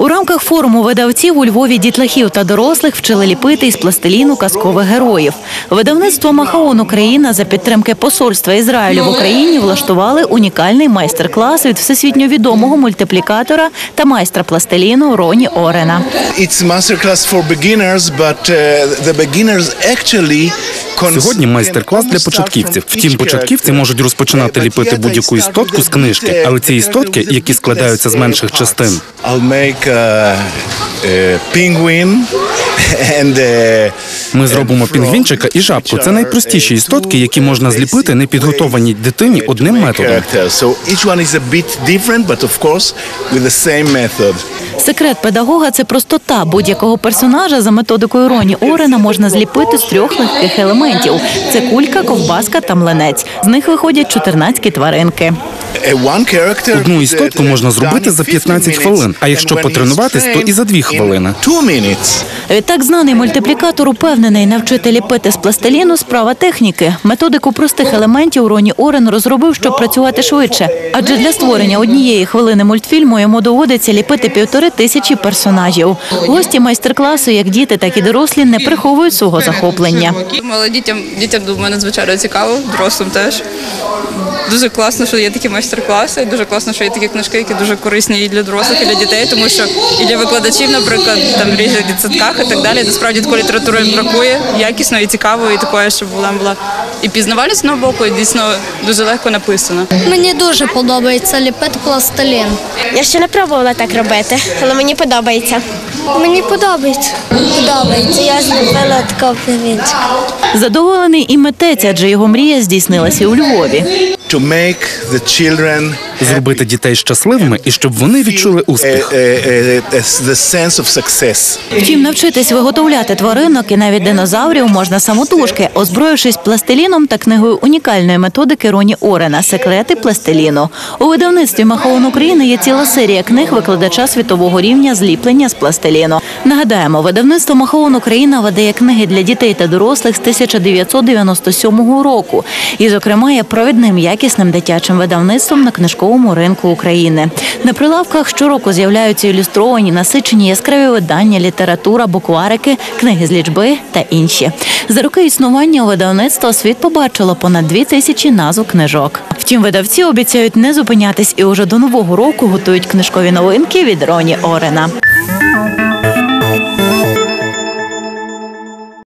У рамках форуму видавців у Львові дітлахів та дорослих вчили ліпити із пластиліну казкових героїв. Видавництво Махаон Україна за підтримки посольства Ізраїлю в Україні влаштували унікальний майстер-клас від всесвітньо відомого мультиплікатора та майстра пластиліну Роні Орена. It's masterclass for beginners, but uh, the beginners Сьогодні майстер-клас для початківців. Втім, початківці можуть розпочинати ліпити будь-яку істотку з книжки, але ці істотки, які складаються з менших частин. Penguin and a, Ми зробимо пінгвінчика і жабку. Це найпростіші істотки, які можна зліпити непідготованій дитині одним методом. Секрет педагога це простота. Будь-якого персонажа за методикою Роні Орена можна зліпити з трьох легких елементів: це кулька, ковбаска та млинець. З них виходять 14 тваринки. Character Одну істотку uh, можна зробити за 15 15 хвилин, а якщо потренуватись, то і за 2 хвилини. Відтак знаний мультиплікатор упевнений навчити ліпити з пластиліну справа техніки. Методику простих елементів Роні Орен розробив, щоб працювати швидше. Адже для створення однієї хвилини мультфільму йому доводиться ліпити півтори тисячі персонажів. Гості майстер-класу, як діти, так і дорослі, не приховують свого захоплення. Але дітям, дітям думаю, надзвичайно цікаво, дорослим теж. Дуже класно, що є такі майстер-класи, дуже класно, що є такі книжки, які дуже корисні і для дорослих, і для дітей, тому що і для викладачів, наприклад, там в різних дитсадках і так далі. Насправді такої літератури бракує якісно і цікаво, і такої, щоб вона була і пізнавальна з одного боку, і дійсно дуже легко написана. Мені дуже подобається ліпити пластилін. Я ще не пробувала так робити, але мені подобається. Мені подобається. Подобається. Я зліпила такого племінчика. Задоволений і митець, адже його мрія здійснилася у Львові. To make the children Зробити дітей щасливими і щоб вони відчули успіх. sense of success. Втім, навчитись виготовляти тваринок і навіть динозаврів можна самотужки, озброївшись пластиліном та книгою унікальної методики Роні Орена Секрети пластиліну. У видавництві Махаон України є ціла серія книг викладача світового рівня зліплення з пластиліну. Нагадаємо, видавництво Махаон Україна видає книги для дітей та дорослих з 1997 року. І, зокрема, є провідним якісним дитячим видавництвом на книжковому ринку України. На прилавках щороку з'являються ілюстровані, насичені яскраві видання, література, букварики, книги з лічби та інші. За роки існування видавництва світ побачило понад дві тисячі назв книжок. Втім, видавці обіцяють не зупинятись і уже до нового року готують книжкові новинки від Роні Орена.